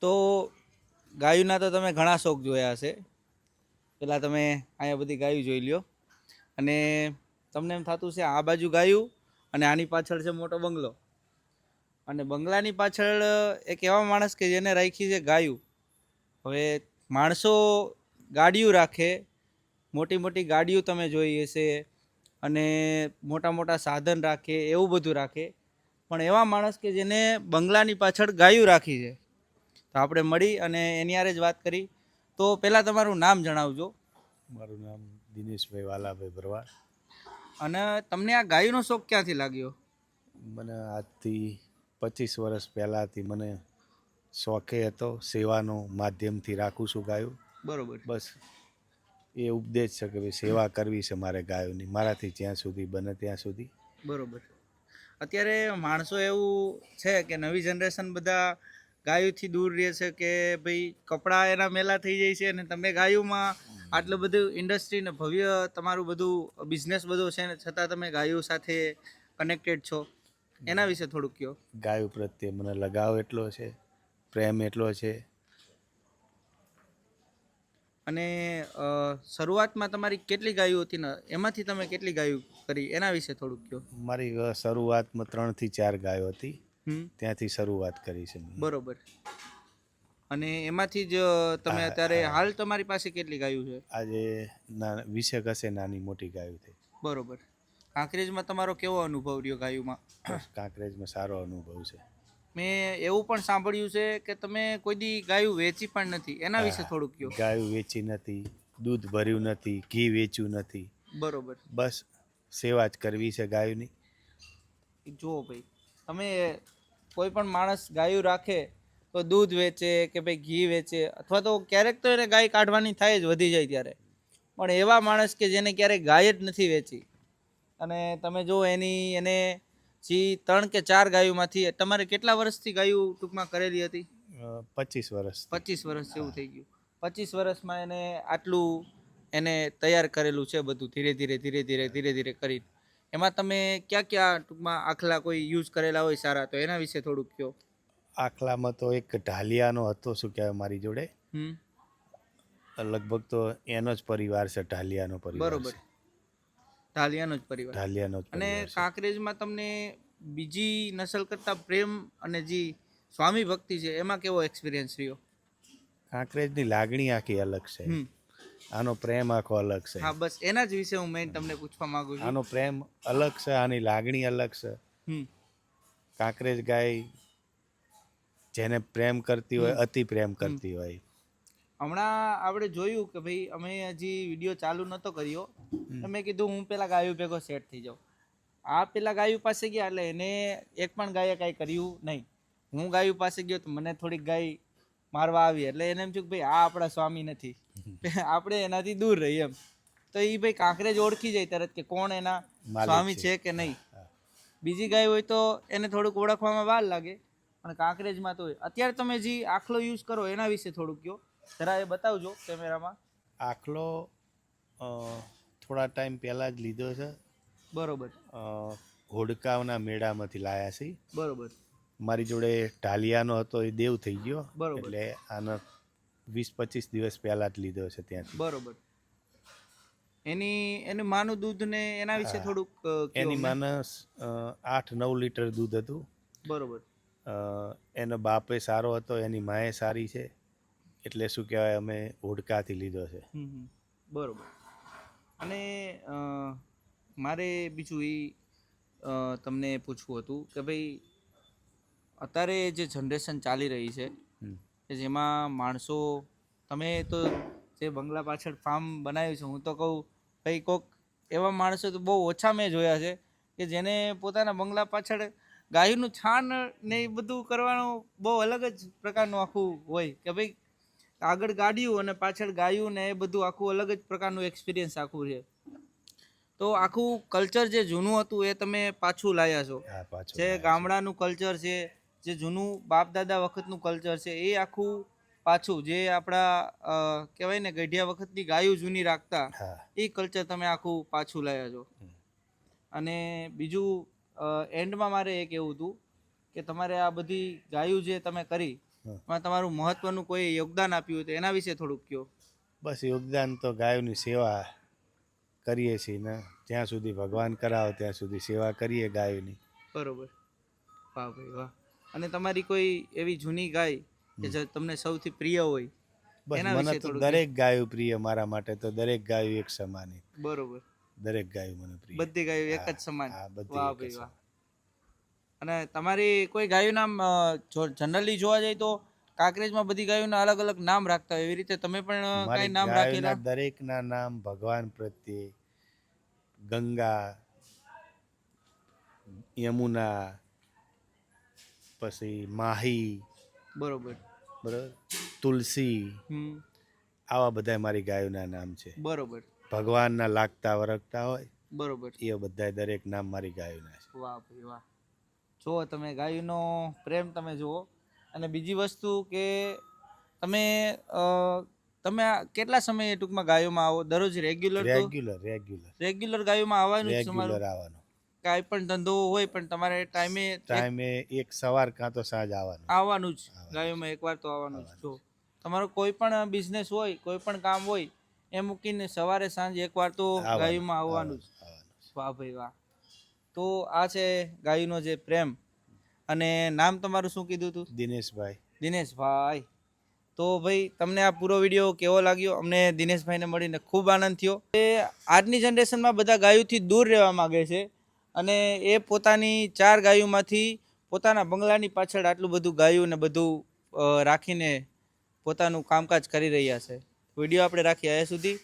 તો ગાયુંના તો તમે ઘણા શોખ જોયા હશે. પહેલાં તમે અહીંયા બધી ગાયું જોઈ લ્યો. અને તમને એમ થતું છે આ બાજુ ગાયું અને આની પાછળ છે મોટો બંગલો. અને બંગલાની પાછળ એક એવા માણસ કે જેને રાખી છે ગાયું. હવે માણસો ગાડીઓ રાખે, મોટી મોટી ગાડીઓ તમે જોઈ હશે અને મોટા મોટા સાધન રાખે, એવું બધું રાખે. પણ એવા માણસ કે જેને બંગલાની પાછળ ગાયું રાખી છે. તો આપણે મળી અને એની હારે જ વાત કરી. તો પહેલાં તમારું નામ જણાવજો. મારું નામ દિનેશભાઈ વાલાભાઈ ભરવાડ. અને તમને આ ગાયનો શોખ ક્યાંથી લાગ્યો? મને આજથી પચીસ વર્ષ પહેલાંથી મને શોખે હતો સેવાનો માધ્યમથી રાખું છું ગાયું. બરોબર. બસ એ ઉપદેશ છે કે ભાઈ સેવા કરવી છે મારે ગાયોની. મારાથી જ્યાં સુધી બને ત્યાં સુધી. બરોબર. અત્યારે માણસો એવું છે કે નવી જનરેશન બધા ગાયોથી દૂર રહેશે કે ભાઈ કપડાં એના મેલા થઈ જાય છે અને તમે ગાયોમાં આટલું બધું ઇન્ડસ્ટ્રી ને ભવ્ય તમારું બધું બિઝનેસ બધો છે ને છતાં તમે ગાયો સાથે કનેક્ટેડ છો. એના વિશે થોડુંક કહો ગાયો પ્રત્યે મને લગાવ એટલો છે પ્રેમ એટલો છે. અને શરૂઆતમાં તમારી કેટલી ગાયો હતી ને એમાંથી તમે કેટલી ગાયો કરી? એના વિશે થોડુંક કહો મારી શરૂઆતમાં ત્રણથી ચાર ગાયો હતી. ત્યાંથી શરૂઆત કરી છે બરોબર. અને એમાંથી જ તમે અત્યારે હાલ તમારી પાસે કેટલી ગાયું છે? આજે વીસેક હશે નાની મોટી ગાયું થઈ બરોબર. કાંકરેજમાં તમારો કેવો અનુભવ રહ્યો ગાયુંમાં? કાંકરેજમાં સારો અનુભવ છે. મેં એવું પણ સાંભળ્યું છે કે તમે કોઈ દી ગાયું વેચી પણ નથી. એના વિશે થોડુંક કહો. ગાયું વેચી નથી દૂધ ભર્યું નથી ઘી વેચ્યું નથી. બરોબર. બસ સેવા જ કરવી છે ગાયુની. જુઓ ભાઈ તમે કોઈ પણ માણસ ગાયું રાખે તો દૂધ વેચે કે ભાઈ ઘી વેચે અથવા તો ક્યારેક તો એને ગાય કાઢવાની થાય જ વધી જાય ત્યારે. પણ એવા માણસ કે જેને ક્યારેય ગાય જ નથી વેચી. અને તમે જો એની એને જે ત્રણ કે ચાર ગાયોમાંથી તમારે કેટલા વર્ષથી ગાયું ટૂંકમાં કરેલી હતી? પચીસ વર્ષ. પચીસ વર્ષ જેવું થઈ ગયું. પચીસ વર્ષમાં એને આટલું એને તૈયાર કરેલું છે બધું ધીરે ધીરે ધીરે ધીરે ધીરે ધીરે કરી એમાં તમે ક્યાં ક્યાં ટૂંકમાં આખલા કોઈ યુઝ કરેલા હોય સારા? તો એના વિશે થોડુંક કહો. આખલામાં તો એક ઢાલિયાનો હતો શું કહેવાય મારી જોડે. લગભગ તો એનો જ પરિવાર છે ઢાલિયાનો પરિવાર બરોબર. ઢાલિયાનો જ પરિવાર. ઢાલિયાનો જ અને કાંકરેજમાં તમને બીજી નસલ કરતાં પ્રેમ અને જે સ્વામી ભક્તિ છે એમાં કેવો એક્સપિરિયન્સ રહ્યો? કાંકરેજની લાગણી આખી અલગ છે. આનો પ્રેમ આખો અલગ છે. હા બસ એના જ વિશે હું મેઇન તમને પૂછવા માંગુ છું. આનો પ્રેમ અલગ છે આની લાગણી અલગ છે. કાંકરેજ ગાય જેને પ્રેમ કરતી હોય અતિ પ્રેમ કરતી હોય. હમણાં આપણે જોયું કે ભાઈ અમે હજી વીડિયો ચાલુ નહોતો કર્યો. મેં કીધું હું પેલા ગાયું ભેગો સેટ થઈ જાઉં. આ પેલા ગાયું પાસે ગયા એટલે એને એક પણ ગાયે કાંઈ કર્યું નહીં. હું ગાયું પાસે ગયો તો મને થોડીક ગાય મારવા આવી એટલે એને એમ થયું કે ભાઈ આ આપણા સ્વામી નથી. આપણે એનાથી દૂર રહીએ એમ. તો એ ભાઈ કાંકરેજ ઓળખી જાય તરત કે કોણ એના સ્વામી છે. કે નહીં. બીજી ગાય હોય તો એને થોડુંક ઓળખવામાં વાર લાગે પણ કાંકરેજમાં તો હોય. અત્યારે તમે જે આખલો યુઝ કરો એના વિશે થોડુંક કહો. જરા એ બતાવજો કેમેરામાં. આખલો થોડા ટાઈમ પહેલાં જ લીધો છે. બરોબર. હોડકાવના મેળામાંથી લાયા છે. બરોબર. મારી જોડે ઢાલિયાનો હતો એ દેવ થઈ ગયો. બરોબર. એટલે આનો વીસ પચીસ દિવસ પહેલાં જ લીધો છે ત્યાંથી. બરોબર. એની એનું માનું દૂધ ને એના વિશે થોડુંક એની માનસ આઠ નવ લીટર દૂધ હતું. બરોબર. એનો બાપે સારો હતો એની માએ સારી છે. એટલે શું કહેવાય અમે હોડકાથી લીધો છે. બરોબર. અને મારે બીજું એ તમને પૂછવું હતું કે ભાઈ અત્યારે જે જનરેશન ચાલી રહી છે કે જેમાં માણસો તમે તો જે બંગલા પાછળ ફાર્મ બનાવ્યું છે હું તો કહું ભાઈ કોક એવા માણસો તો બહુ ઓછા મેં જોયા છે કે જેને પોતાના બંગલા પાછળ ગાયનું છાણ ને એ બધું કરવાનું બહુ અલગ જ પ્રકારનું આખું હોય કે ભાઈ આગળ ગાડીયું અને પાછળ ગાયું ને એ બધું આખું અલગ જ પ્રકારનું એક્સપિરિયન્સ આખું છે. તો આખું કલ્ચર જે જૂનું હતું એ તમે પાછું લાયા છો. જે ગામડાનું કલ્ચર છે જે જૂનું બાપ દાદા વખતનું કલ્ચર છે એ આખું પાછું જે આપણા કહેવાય ને ગઢિયા વખતની ગાયું જૂની રાખતા એ કલ્ચર તમે આખું પાછું લાયા છો અને બીજું એન્ડમાં મારે એ કહેવું હતું કે તમારે આ બધી ગાયું જે તમે કરી એમાં તમારું મહત્વનું કોઈ યોગદાન આપ્યું હતું એના વિશે થોડુંક કહો. બસ યોગદાન તો ગાયોની સેવા કરીએ છીએ ને. જ્યાં સુધી ભગવાન કરાવે ત્યાં સુધી સેવા કરીએ ગાયોની. બરોબર. વાહ ભાઈ વાહ. અને તમારી કોઈ એવી જૂની ગાય કે જે તમને સૌથી પ્રિય હોય એના મને વિશે તો દરેક ગાયો પ્રિય મારા માટે તો દરેક ગાયો એક સમાન છે. બરોબર. દરેક ગાયો મને પ્રિય બધી ગાયો એક જ હા, સમાન. હા, બધી વાહ એક જ ભાઈ વાહ. સમાન. અને તમારી કોઈ ગાયું નામ જનરલી જોવા જાય તો કાંકરેજમાં બધી ગાયોના અલગ અલગ નામ રાખતા હોય. એવી રીતે તમે પણ અ, મારી કાંઈ નામ ગાયોના રાખેલા? દરેકના નામ ભગવાન પ્રત્યે ગંગા યમુના પછી માહી બરોબર. બરોબર? તુલસી આવા બધા મારી ગાયોના નામ છે. બરોબર. ભગવાનના લાગતા વરગતા હોય બરોબર. એ બધા દરેક નામ મારી ગાયોના છે. વાહ ભાઈ વાહ. જુઓ તમે ગાયનો પ્રેમ તમે જુઓ. અને બીજી વસ્તુ કે તમે તમે આ કેટલા સમયે ટૂંકમાં ગાયોમાં આવો? દરરોજ રેગ્યુલર રેગ્યુલર રેગ્યુલર રેગ્યુલર ગાયોમાં આવવાનું જ રેગ્યુલર આવવાનું. કાંઈ પણ ધંધો હોય પણ તમારે ટાઈમે ટાઈમે એક સવાર કાં તો સાંજ આવવાનું. આવવાનું જ. ગાયોમાં એકવાર તો આવવાનું જ. જો તમારો કોઈ પણ બિઝનેસ હોય કોઈ પણ કામ હોય એ મૂકીને સવારે સાંજે એકવાર તો ગાયોમાં આવવાનું જ. વાહ ભાઈ વાહ. તો આ છે ગાયનો જે પ્રેમ. અને નામ તમારું શું કીધું હતું દિનેશભાઈ. દિનેશભાઈ. તો ભાઈ તમને આ પૂરો વીડિયો કેવો લાગ્યો? અમને દિનેશભાઈને મળીને ખૂબ આનંદ થયો. એ આજની જનરેશનમાં બધા ગાયોથી દૂર રહેવા માગે છે. અને એ પોતાની ચાર ગાયોમાંથી પોતાના બંગલાની પાછળ આટલું બધું ગાયું ને બધું રાખીને પોતાનું કામકાજ કરી રહ્યા છે. વીડિયો આપણે રાખીએ અહીંયા સુધી.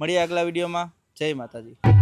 મળીએ આગલા વિડીયોમાં. જય માતાજી.